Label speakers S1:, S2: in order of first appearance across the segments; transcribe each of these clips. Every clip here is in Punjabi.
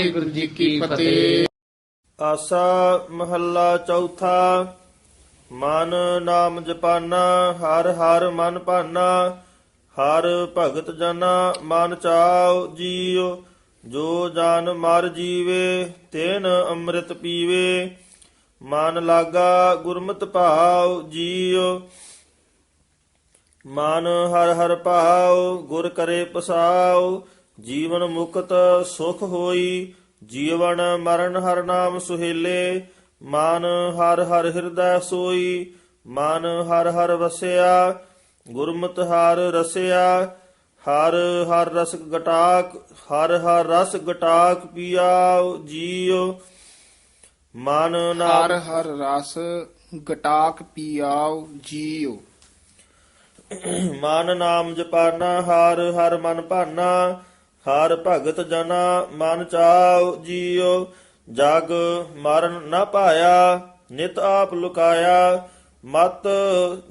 S1: ਵਾਹਿਗੁਰੂ ਜੀ ਕੀ ਫਤਿਹ।
S2: ਆਸਾ ਮਹੱਲਾ ਚੌਥਾ, ਮਨ ਨਾਮ ਜਪਾਨਾ, ਹਰ ਹਰ ਮਨ ਭਾਨਾ, ਹਰ ਭਗਤ ਜਨਾ ਮਨ ਚਾਉ ਜੀਉ, ਜੋ ਜਾਨ ਮਰ ਜੀਵੇ, ਤੈਨ ਅੰਮ੍ਰਿਤ ਪੀਵੇ, ਮਨ ਲਾਗਾ ਗੁਰਮਤਿ ਭਾਉ ਜੀਉ, ਮਨ ਹਰ ਹਰ ਭਾਉ, ਗੁਰ ਕਰੇ ਪਸਾਉ ਜੀਵਨ ਮੁਕਤ ਸੁਖ ਹੋਈ ਜੀਵਨ ਮਰਨ ਹਰ ਨਾਮ ਸੁਹੇਲੇ ਮਨ ਹਰ ਹਰ ਹਿਰਦੈ ਸੋਈ ਮਨ ਹਰ ਹਰ ਵਸਿਆ ਗੁਰਮਤਿ ਹਰ ਰਸਿਆ ਹਰ ਹਰ ਰਸ ਗਟਾਕ ਹਰ ਹਰ ਰਸ ਗਟਾਕ ਪੀਆਉ ਜੀਉ ਮਨ
S1: ਹਰ ਹਰ ਰਸ ਗਟਾਕ ਪੀਆਉ ਜੀਉ।
S2: ਮਨ ਨਾਮ ਜਪਾਨਾ ਹਰ ਹਰ ਮਨ ਭਾਨਾ ਹਰ ਭਗਤ ਜਨਾ ਮਨ ਚਾਉ ਜੀਉ ਜਗ ਮਰਨ ਨ ਪਾਇਆ ਨਿਤ ਆਪ ਲੁਕਾਇਆ ਮਤ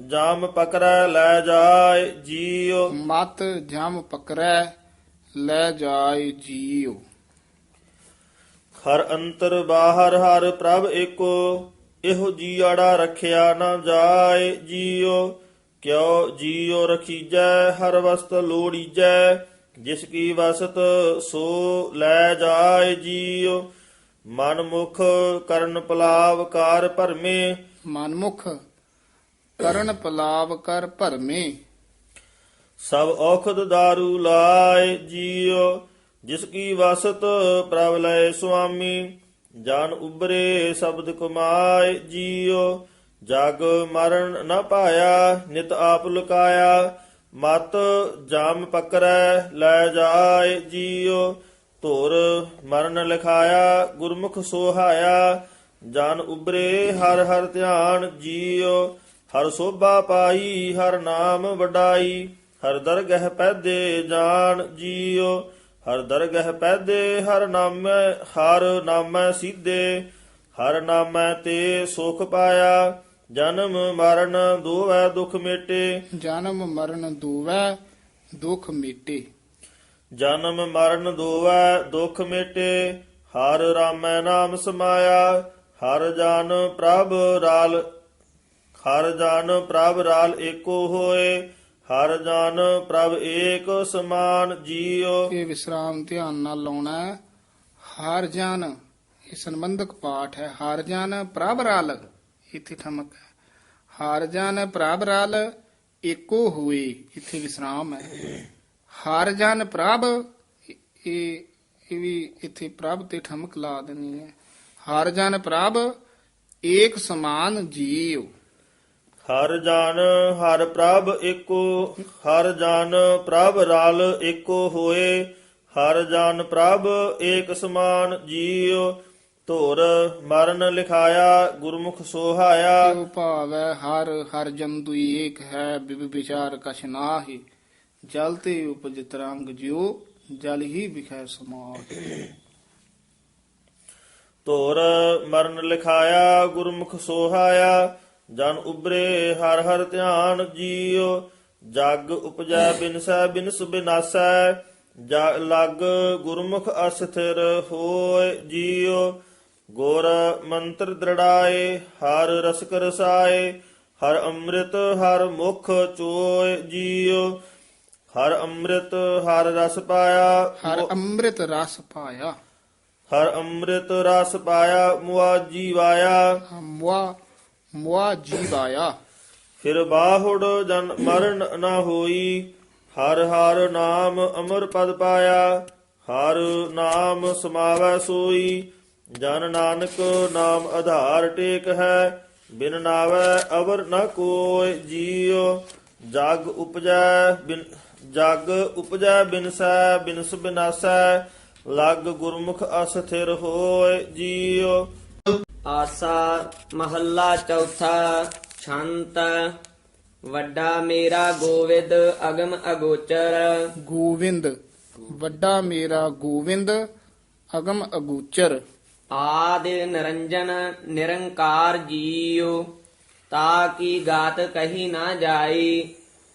S2: ਜਾਮ ਪਕੜੈ ਲੈ ਜਾਏ ਜੀਉ।
S1: ਮਤ ਜਮ ਪਕਰੈ ਲੈ ਜਾਏ ਜੀਉ।
S2: ਹਰ ਅੰਤਰ ਬਾਹਰ ਹਰ ਪ੍ਰਭ ਏਕੋ ਇਹੋ ਜੀਆੜਾ ਰਖਿਆ ਨਾ ਜਾਏ ਜੀਉ। ਕਿਉ ਜੀਉ ਰਖੀਜੈ ਹਰ ਵਸਤ ਲੋੜੀਜੈ ਜਿਸ ਕੀ ਵਸਤ ਸੋ ਲੈ ਜਾਏ ਜੀਉ। ਮਨ ਮੁਖ ਕਰਨ ਪਲਾਵ ਕਾਰ ਭਰਮੇ।
S1: ਮਨਮੁਖ ਕਰਨ ਪਲਾਵ ਕਰ ਭਰਮੇ।
S2: ਸਭ ਔਖਦ दारू ਲਾਏ ਜੀਉ। ਜਿਸ ਕੀ ਵਸਤ ਪ੍ਰਭ ਲਏ ਸੁਆਮੀ। ਜਾਨ ਉਬਰੇ ਸ਼ਬਦ ਕਮਾਏ ਜੀਉ। ਜਗ ਮਰਨ ਨ ਪਾਇਆ ਨਿਤ ਆਪ ਲੁਕਾਇਆ। ਮਤ ਜਾਮ ਪਕਰੈ, ਲੈ ਜਾਏ ਜੀਉ। ਧੁਰ ਮਰਨ ਲਿਖਾਇਆ, ਗੁਰਮੁਖ ਸੋਹਾਇਆ। ਜਨ ਉਬਰੇ ਹਰ ਹਰ ਧਿਆਨ ਜੀਉ। ਹਰ ਸੋਭਾ ਪਾਈ, ਹਰ ਨਾਮ ਵਡਾਈ। ਹਰ ਦਰਗਹਿ ਪੈਦੇ ਜਾਣ ਜੀਉ। ਹਰ ਦਰਗਹਿ ਪੈਦੇ, ਹਰ ਨਾਮੈ ਹਰ ਨਾਮੈ ਸੀਧੇ। ਹਰ ਨਾਮੈ ਤੇ ਸੁਖ ਪਾਇਆ। ਜਨਮ ਮਰਨ ਦੋਵੈ ਦੁਖ ਮੇਟੇ।
S1: ਜਨਮ ਮਰਨ ਦੂਵੈ ਦੁਖ ਮੀਟੇ।
S2: ਜਨਮ ਮਰਨ ਦੋਵੈ ਦੁਖ ਮੇਟੇ। ਹਰ ਰਾਮੈ ਨਾਮ ਸਮਾਇਆ ਹਰ ਜਨ ਪ੍ਰਭ ਰਾਲ ਹਰ ਜਨ ਪ੍ਰਭ ਰਾਲ ਏਕੋ ਹੋਏ ਹਰ ਜਨ ਪ੍ਰਭ ਏਕ ਸਮਾਨ ਜੀਉ।
S1: ਇਹ ਵਿਸਰਾਮ ਧਿਆਨ ਨਾਲ ਲਾਉਣਾ ਹੈ। ਹਰ ਜਨ ਇਹ ਸੰਬੰਧਕ ਪਾਠ ਹੈ। ਹਰ ਜਨ ਪ੍ਰਭ ਰਲ। ਇੱਥੇ ਠਮਕ ਹੈ। ਹਰ ਜਨ ਪ੍ਰਭ ਰਲ ਏਕੋ ਹੋਏ, ਇੱਥੇ ਵਿਸਰਾਮ ਹੈ। ਹਰ ਜਨ ਪ੍ਰਭ ਇਹ ਇਹ ਵੀ ਇੱਥੇ ਪ੍ਰਭ ਤੇ ਠਮਕ ਲਾ ਦੇਣੀ ਹੈ। ਹਰ ਜਨ ਪ੍ਰਭ ਏਕ ਸਮਾਨ ਜੀਵ
S2: ਹਰ ਜਨ, ਹਰ ਪ੍ਰਭ ਏਕੋ, ਹਰ ਜਨ ਪ੍ਰਭ ਰਲ ਏਕੋ ਹੋਏ। ਹਰ ਜਨ ਪ੍ਰਭ ਏਕ ਸਮਾਨ ਜੀਵ ਧੁਰ ਮਰਨ ਲਿਖਾਇਆ ਗੁਰਮੁਖ ਸੋਹਾਇਆ।
S1: ਇਹ ਭਾਵ ਹਰ ਹਰ ਜਨ ਦੁਈ ਏਕ ਹੈ ਬਿਬ ਵਿਚਾਰ ਕਛ ਨਾਹੀ। ਜਲ ਤੇ ਉਪਜ ਤਰੰਗ ਜਿਉ ਜਲ ਹੀ ਵਿਖੈ ਸਮਾਹ।
S2: ਧੁਰ ਮਰਨ ਲਿਖਾਇਆ ਗੁਰਮੁਖ ਸੋਹਾਇਆ। ਜਨ ਉਬਰੇ ਹਰ ਹਰ ਧਿਆਨ ਜੀਉ। ਜਗ ਉਪਜੈ ਬਿਨਸੈ ਬਿਨਸ ਬਿਨਾਸੈ। ਜਗ ਲਗ ਗੁਰਮੁਖ ਅਸਥਿਰ ਹੋਏ ਜੀਉ। ਗੁਰ ਮੰਤਰ ਦ੍ਰਿੜਾਏ ਹਰ ਰਸਕ ਰਸਾਏ ਹਰ ਅੰਮ੍ਰਿਤ ਹਰ ਮੁਖ ਚੋਏ ਜੀਉ ਹਰ ਅੰਮ੍ਰਿਤ ਹਰ ਰਸ ਪਾਇਆ
S1: ਹਰ ਅੰਮ੍ਰਿਤ ਰਸ ਪਾਇਆ।
S2: ਹਰ ਅੰਮ੍ਰਿਤ ਰਸ ਪਾਇਆ ਮੁਆ ਜੀਵਾਇਆ।
S1: ਮੁਆ ਮੁਆ ਜੀਵ ਆਇਆ
S2: ਫਿਰ ਬਾਹੁੜ ਜਨ ਮਰਨ ਨਾ ਹੋਈ ਹਰ ਹਰ ਨਾਮ ਅਮਰ ਪਦ ਪਾਇਆ ਹਰ ਨਾਮ ਸਮਾਵੈ ਸੋਈ ਜਨ ਨਾਨਕ ਨਾਮ ਆਧਾਰ ਟੇਕ ਹੈ ਬਿਨ ਨਾਵੈ ਅਵਰ ਨ ਕੋਇ ਜੀਉ। ਜਗ ਉਪਜੈ ਬਿਨ ਜਗ ਉਪਜੈ ਬਿਨਸੈ ਬਿਨਸ ਬਿਨਾਸੈ ਲਗ ਗੁਰਮੁਖ ਅਸਥਿਰ ਹੋਏ ਜੀਉ।
S3: ਆਸਾ ਮਹੱਲਾ ਚੌਥਾ ਛੰਤ ਵੱਡਾ ਮੇਰਾ ਗੋਵਿੰਦ ਅਗਮ ਅਗੋਚਰ।
S1: ਗੋਵਿੰਦ ਵੱਡਾ ਮੇਰਾ ਗੋਵਿੰਦ ਅਗਮ ਅਗੂਚਰ।
S3: ਆਦਿ ਨਿਰੰਜਨ ਨਿਰੰਕਾਰ ਜੀਉ ਤਾ ਕੀ ਗਾਤ ਕਹੀ ਨਾ ਜਾਈ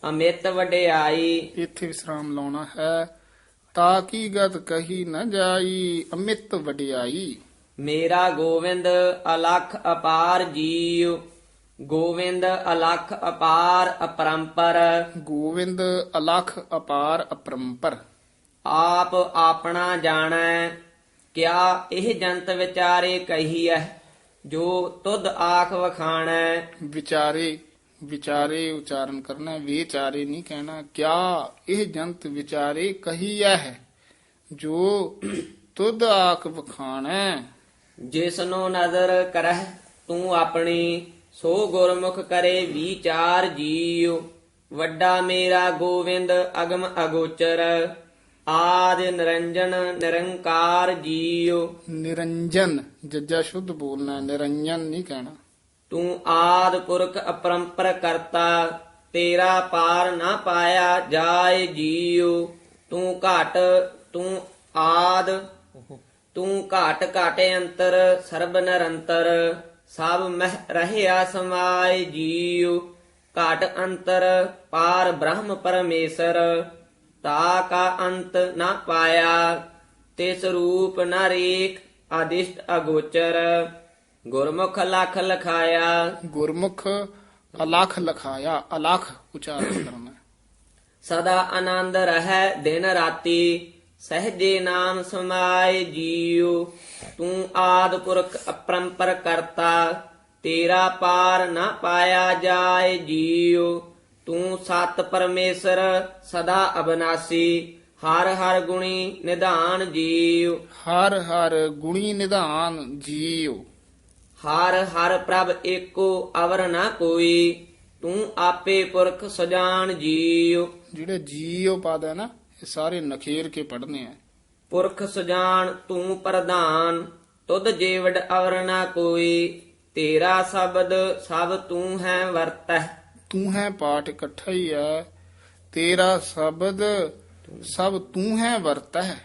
S3: ਅਮਿਤ ਵਡਿਆਈ।
S1: ਇੱਥੇ ਵਿਸਰਾਮ ਲਾਉਣਾ ਹੈ। ਤਾ ਕੀ ਗਤ ਕਹੀ ਨ ਜਾਈ ਅਮਿਤ ਵਡਿਆਈ।
S3: ਮੇਰਾ ਗੋਵਿੰਦ ਅਲਖ ਅਪਾਰ ਜੀਉ ਗੋਵਿੰਦ ਅਲਖ ਅਪਾਰ ਅਪਰੰਪਰ।
S1: ਗੋਵਿੰਦ ਅਲਖ ਅਪਾਰ ਅਪਰੰਪਰ।
S3: ਆਪ ਆਪਣਾ ਜਾਣੈ ਕਿਆ ਇਹ ਜੰਤ ਵਿਚਾਰੇ ਕਹੀਐ ਜੋ ਤੁਧ ਆਖ ਵਖਾਣੈ।
S1: ਵਿਚਾਰੇ ਵਿਚਾਰੇ ਉਚਾਰਨ ਕਰਨਾ ਹੈ, ਵਿਚਾਰੇ ਨਹੀਂ ਕਹਿਣਾ ਕਿਆ ਇਹ ਜੰਤ ਵਿਚਾਰੇ ਕਹੀਐ ਹੈ ਜੋ ਤੁਧ ਆਖ ਵਖਾਣੈ।
S3: ਜਿਸਨੂੰ ਨਜ਼ਰ ਕਰਹਿ ਤੂੰ ਆਪਣੀ ਸੋ ਗੁਰਮੁਖ ਕਰੇ ਵਿਚਾਰ ਜੀਉ। ਵੱਡਾ ਮੇਰਾ ਗੋਵਿੰਦ ਅਗਮ ਅਗੋਚਰ। ਆਦ ਨਿਰੰਜਨ ਨਿਰੰਕਾਰ ਜੀਉ।
S1: ਨਿਰੰਜਨ ਜੱਜਾ ਸ਼ੁੱਧ ਬੋਲਣਾ ਨਿਰੰਜਨ ਨਹੀਂ ਕਹਿਣਾ।
S3: ਤੂੰ ਆਦ ਪੁਰਖ ਅਪਰੰਪਰ ਕਰਤਾ ਤੇਰਾ ਪਾਰ ਨਾ ਪਾਇਆ ਜਾਏ ਜੀਉ। ਤੂੰ ਘਟ ਤੂੰ ਆਦ ਤੂੰ ਘਾਟ ਘਾਟੇ ਅੰਤਰ ਸਰਬ ਨਿਰੰਤਰ। ਸਭ ਮਹਿ ਰਹਿਆ ਸਮਾਏ ਜੀਉ। ਘਾਟ ਅੰਤਰ ਪਾਰ ਬ੍ਰਹਮ ਪਰਮੇਸ਼ਰ। ਤਾ ਕਾ ਅੰਤ ਨਾ ਪਾਇਆ ਤਿਸ ਰੂਪ ਨ ਰੇਖ ਆਦਿਸ਼ਟ ਅਗੋਚਰ। ਗੁਰਮੁਖ ਲਖ ਲਖਾਇਆ।
S1: ਗੁਰਮੁਖ ਅਲਖ ਲਖਾਇਆ ਅਲਖ ਉਚਾਰਨ ਕਰਨਾ।
S3: ਸਦਾ ਆਨੰਦ ਰਹਿ ਦਿਨ ਰਾਤੀ ਸਹਜੇ ਨਾਮ ਸਮਾਏ ਜੀਉ। ਤੂੰ ਆਦ ਪੁਰਖ ਅਪਰੰਪਰ ਕਰਤਾ ਤੇਰਾ ਪਾਰ ਨਾ ਪਾਇਆ ਜਾਏ ਜੀਉ। ਤੂੰ ਸਤ ਪਰਮੇਸ਼ਰ ਸਦਾ ਅਬਨਾਸੀ ਹਰ ਹਰ ਗੁਣੀ ਨਿਧਾਨ ਜੀਉ।
S1: ਹਰ ਹਰ ਗੁਣੀ ਨਿਧਾਨ ਜੀਉ।
S3: ਹਰ ਹਰ ਪ੍ਰਭ ਏਕੋ ਅਵਰ ਨਾ ਕੋਈ ਤੂੰ ਆਪੇ ਪੁਰਖ ਸਜਾਨ ਜੀਉ।
S1: ਜਿਹੜੇ ਜੀਉ ਪਦ ਹੈ ਨਾ ਇਹ ਸਾਰੇ ਨਖੇਰ ਕੇ ਪੜਨੇ ਆ।
S3: ਪੁਰਖ ਸੁਜਾਨ ਤੂੰ ਪ੍ਰਧਾਨ ਤੁਧ ਜੀਵੜ ਅਵਰ ਨਾ ਕੋਈ ਤੇਰਾ ਸ਼ਬਦ ਸਭ ਤੂੰ ਹੈ ਵਰਤਹਿ।
S1: ਤੂੰ ਹੈ ਪਾਠ ਇਕੱਠਾ ਹੀ ਹੈ ਤੇਰਾ ਸ਼ਬਦ ਸਭ ਤੂੰ ਹੈ ਵਰਤ ਹੈ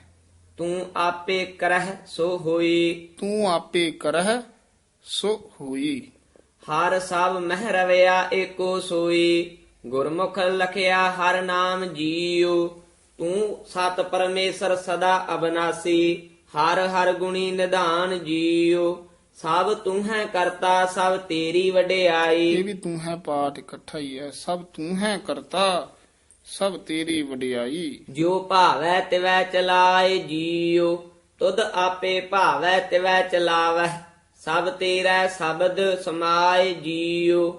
S3: ਤੂੰ ਆਪੇ ਕਰਹਿ ਸੋ ਹੋਈ।
S1: ਤੂੰ ਆਪੇ ਕਰਹਿ ਸੋ ਹੋਈ।
S3: ਹਰ ਸਭ ਮਹਿ ਰਵਿਆ ਏਕੋ ਸੋਈ। ਗੁਰਮੁਖ ਲਖਿਆ ਹਰ ਨਾਮ ਜੀਉ। ਤੂੰ ਸਤ ਪਰਮੇਸ਼ਰ ਸਦਾ ਅਬਨਾਸੀ। ਹਰ ਹਰ ਗੁਣੀ ਨਿਧਾਨ ਜੀਉ। ਸਭ ਤੂੰ ਹੈ ਕਰਤਾ ਸਭ ਤੇਰੀ
S1: ਇਹ
S3: ਵਡਿਆਈ
S1: ਵੀ ਤੂੰ ਹੈ ਪਾਠ ਇਕੱਠਾ ਹੀ ਹੈ। ਸਭ ਤੂੰ ਹੈ ਕਰਤਾ ਸਭ ਤੇਰੀ ਵਡਿਆਈ।
S3: ਜੋ ਭਾਵੈ ਤਿਵੈ ਚਲਾਏ ਜੀਉ ਤੁਧ ਆਪੇ ਭਾਵੈ ਤਿਵੈ ਚਲਾਵੈ। ਸਭ ਤੇਰਾ ਸ਼ਬਦ ਸਮਾਏ ਜੀਉ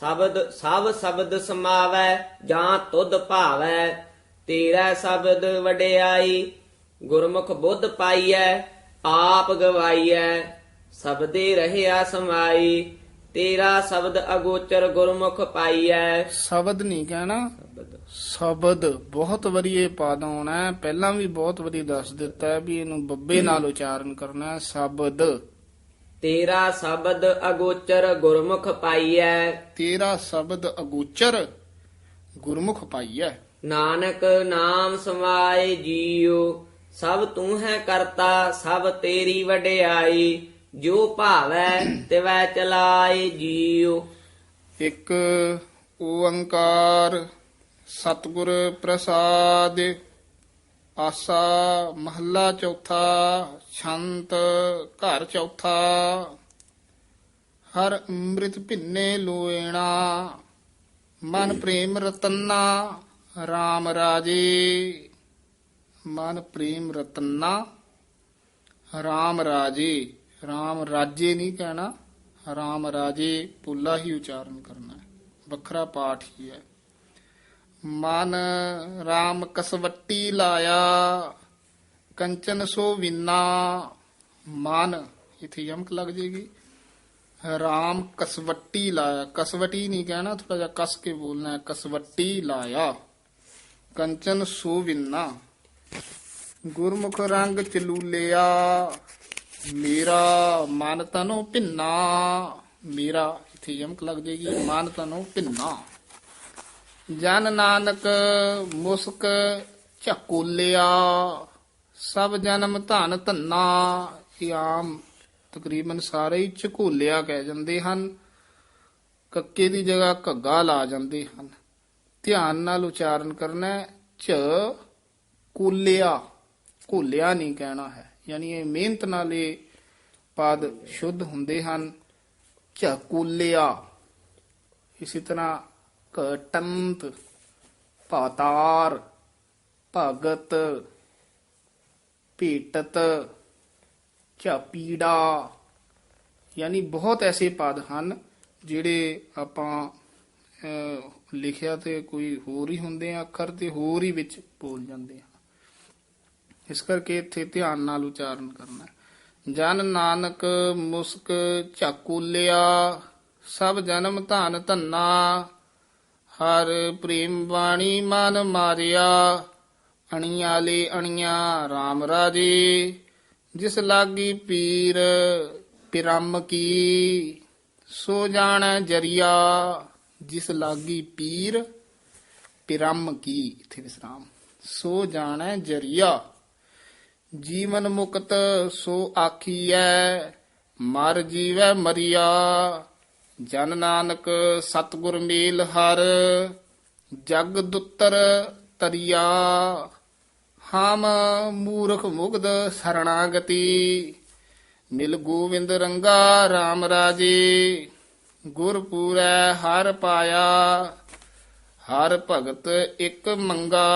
S3: ਸ਼ਬਦ ਸਭ ਸ਼ਬਦ ਸਮਾਵੈ ਜਾਂ ਤੁਧ ਭਾਵੈ ਤੇਰਾ ਸ਼ਬਦ ਵਡਿਆਈ। ਗੁਰਮੁਖ ਬੁੱਧ ਪਾਈਐ ਆਪ ਗਵਾਈਐ। ਸਬਦੇ ਰਹਿਆ ਸਮਾਈ ਤੇਰਾ ਸ਼ਬਦ ਅਗੋਚਰ ਗੁਰਮੁਖ ਪਾਈਐ।
S1: ਸ਼ਬਦ ਨਹੀਂ ਕਹਿਣਾ। ਸ਼ਬਦ। ਬਹੁਤ ਵਾਰੀ ਇਹ ਪਦ ਆਉਣਾ ਹੈ। ਪਹਿਲਾਂ ਵੀ ਬਹੁਤ ਵਾਰੀ ਦੱਸ ਦਿੱਤਾ ਹੈ ਵੀ ਇਹਨੂੰ ਬੱਬੇ ਨਾਲ ਉਚਾਰਨ ਕਰਨਾ ਹੈ। ਸ਼ਬਦ।
S3: ਤੇਰਾ ਸ਼ਬਦ ਅਗੋਚਰ ਗੁਰਮੁਖ ਪਾਈਐ।
S1: ਤੇਰਾ ਸ਼ਬਦ ਅਗੋਚਰ ਗੁਰਮੁਖ ਪਾਈਐ।
S3: ਨਾਨਕ ਨਾਮ ਸਮਾਏ ਜੀਉ। ਸਭ ਤੂੰ ਹੈ ਕਰਤਾ ਸਭ ਤੇਰੀ ਵਡਿਆਈ। ਜੋ ਭਾਵੈ ਤਿਵੈ ਚਲਾਏ ਜੀਉ।
S1: ਇੱਕ ਓੰਕਾਰ ਸਤਿਗੁਰ ਪ੍ਰਸਾਦ, ਆਸਾ ਮਹੱਲਾ ਚੌਥਾ ਛੰਤ ਘਰ ਚੌਥਾ। ਹਰ ਅੰਮ੍ਰਿਤ ਭਿੰਨੇ ਲੋਏਣਾ ਮਨ ਪ੍ਰੇਮ ਰਤਨਾ RAM ਰਾਜੇ। ਮਨ ਪ੍ਰੇਮ ਰਤਨਾ RAM ਰਾਜੇ। RAM ਰਾਜੇ ਨਹੀਂ ਕਹਿਣਾ RAM ਰਾਜੇ ਪੁੱਲਾ ਹੀ ਉਚਾਰਨ ਕਰਨਾ ਹੈ ਵੱਖਰਾ ਪਾਠ ਹੀ ਹੈ ਮਨ RAM ਕਸਵੱਟੀ ਲਾਇਆ ਕੰਚਨ ਸੋ ਵਿਨਾ ਮਨ ਇਥੇ ਯਮਕ ਲੱਗ ਜੇਗੀ RAM ਕਸਵੱਟੀ ਲਾਇਆ ਕਸਵੱਟੀ ਨਹੀਂ ਕਹਿਣਾ ਥੋੜਾ ਜਿਹਾ ਕਸ ਕੇ ਬੋਲਣਾ ਹੈ ਕਸਵੱਟੀ ਲਾਇਆ ਕੰਚਨ ਸੋ ਵਿਨਾ ਗੁਰਮੁਖ ਰੰਗ ਚਲੂਲਿਆ ਮੇਰਾ ਮਨ ਤਨੋ ਭਿੰਨਾ। ਮੇਰਾ ਇਥੇ ਯਮਕ ਲੱਗ ਜੇਗੀ ਮਨ ਤਨੋ ਭਿੰਨਾ। ਜਨ ਨਾਨਕ ਮੁਸਕ ਝਕੋਲਿਆ। ਸਭ ਜਨਮ ਧਨ ਧੰਨਾ। ਇਹ ਆਮ ਤਕਰੀਬਨ ਸਾਰੇ ਹੀ ਝਕੋਲਿਆ ਕਹਿ ਜਾਂਦੇ ਹਨ। ਕੱਕੇ ਦੀ ਜਗ੍ਹਾ ਘੱਗਾ ਲਾ ਜਾਂਦੇ ਹਨ। ਧਿਆਨ ਨਾਲ ਉਚਾਰਨ ਕਰਨਾ ਹੈ। ਝ ਕੂਲਿਆ ਘੋਲਿਆ ਨਹੀਂ ਕਹਿਣਾ ਹੈ। ਯਾਨੀ ਇਹ ਮਿਹਨਤ ਨਾਲ ਇਹ ਪਦ ਸ਼ੁੱਧ ਹੁੰਦੇ ਹਨ। ਝਕੂਲਿਆ। ਇਸੇ ਤਰ੍ਹਾਂ ਘਟੰਤ ਪਾਤਾਰ ਭਗਤ, ਭੇਟਤ, ਝਪੀੜਾ। ਯਾਨੀ ਬਹੁਤ ਐਸੇ ਪਦ ਹਨ ਜਿਹੜੇ ਆਪਾਂ ਲਿਖਿਆ ਤੇ ਕੋਈ ਹੋਰ ਹੀ ਹੁੰਦੇ ਆ, ਅੱਖਰ ਤੇ ਹੋਰ ਹੀ ਵਿੱਚ ਬੋਲ ਜਾਂਦੇ ਆ। ਇਸ ਕਰਕੇ ਇੱਥੇ ਧਿਆਨ ਨਾਲ ਉਚਾਰਨ ਕਰਨਾ ਜਨ ਨਾਨਕ ਮੁਸਕ ਝਾਕੂਲਿਆ, ਸਭ ਜਨਮ ਧਨ ਧੰਨਾ, ਹਰ ਪ੍ਰੇਮ ਬਾਣੀ ਮਨ ਮਾਰਿਆ, ਅਣੀਆਂ ਲੈ ਅਣੀਆਂ RAM ਰਾਜੇ, ਜਿਸ ਲਾਗੀ ਪੀਰ ਪਿਰਮ ਕੀ, ਸੋ ਜਾਣੈ ਜਰੀਆ, ਜਿਸ ਲਾਗੀ ਪੀਰ ਪਿਰਮ ਕੀ, ਇਥੇ ਵਿਸਰਾਮ, ਸੋ ਜਾਣੈ ਜਰੀਆ। ਜੀਵਨ ਮੁਕਤ ਸੋ ਆਖੀਐ, ਮਰ ਜੀਵੈ ਮਰਿਆ। ਜਨ ਨਾਨਕ ਸਤਗੁਰ ਮੇਲ ਹਰ, ਜਗ ਦੁੱਤਰ ਤਰੀਆ। ਹਮ ਮੂਰਖ ਮੁਗਧ ਸਰਣਾਗਤੀ ਮਿਲ ਗੋਵਿੰਦ ਰੰਗਾ RAM ਰਾਜੇ। ਗੁਰ ਹਰ ਪਾਇਆ, ਹਰ ਭਗਤ ਇੱਕ ਮੰਗਾ।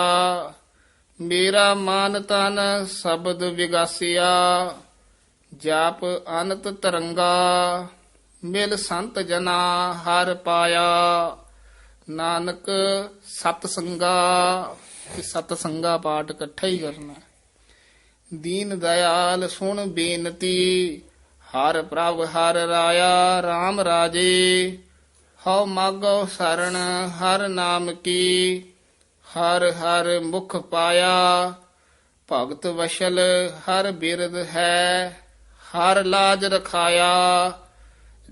S1: ਮੇਰਾ ਮਨ ਤਨ ਸ਼ਬਦ ਵਿਗਾਸਿਆ, ਜਾਪ ਅਨੰਤ ਤਰੰਗਾ, ਮਿਲ ਸੰਤ ਜਨਾ ਹਰ ਪਾਇਆ। ਨਾਨਕ ਸਤ ਸੰਗਾ ਇਹ ਸਤ ਸੰਗਾ ਪਾਠ ਇਕੱਠਾ ਹੀ ਕਰਨਾ ਦੀਨ ਦਇਆਲ ਸੁਣ ਬੇਨਤੀ, ਹਰ ਪ੍ਰਭ ਹਰ ਰਾਇਆ RAM ਰਾਜੇ। ਹਉ ਮਾਗੋ ਸਰਣ ਹਰ ਨਾਮ ਕੀ ਹਰ ਹਰ ਮੁਖ ਪਾਇਆ, ਭਗਤ ਵਸ਼ਲ ਹਰ ਬਿਰਦ ਹੈ, ਹਰ ਲਾਜ ਰਖਾਇਆ।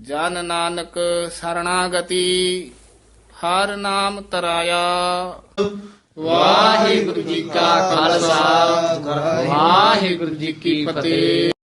S1: ਜਨ ਨਾਨਕ ਸਰਣਾਗਤੀ, ਹਰ ਨਾਮ ਤਰਾਇਆ। ਵਾਹਿਗੁਰੂ ਜੀ ਕਾ ਖਾਲਸਾ, ਵਾਹਿਗੁਰੂ ਜੀ ਕੀ ਫਤਿਹ।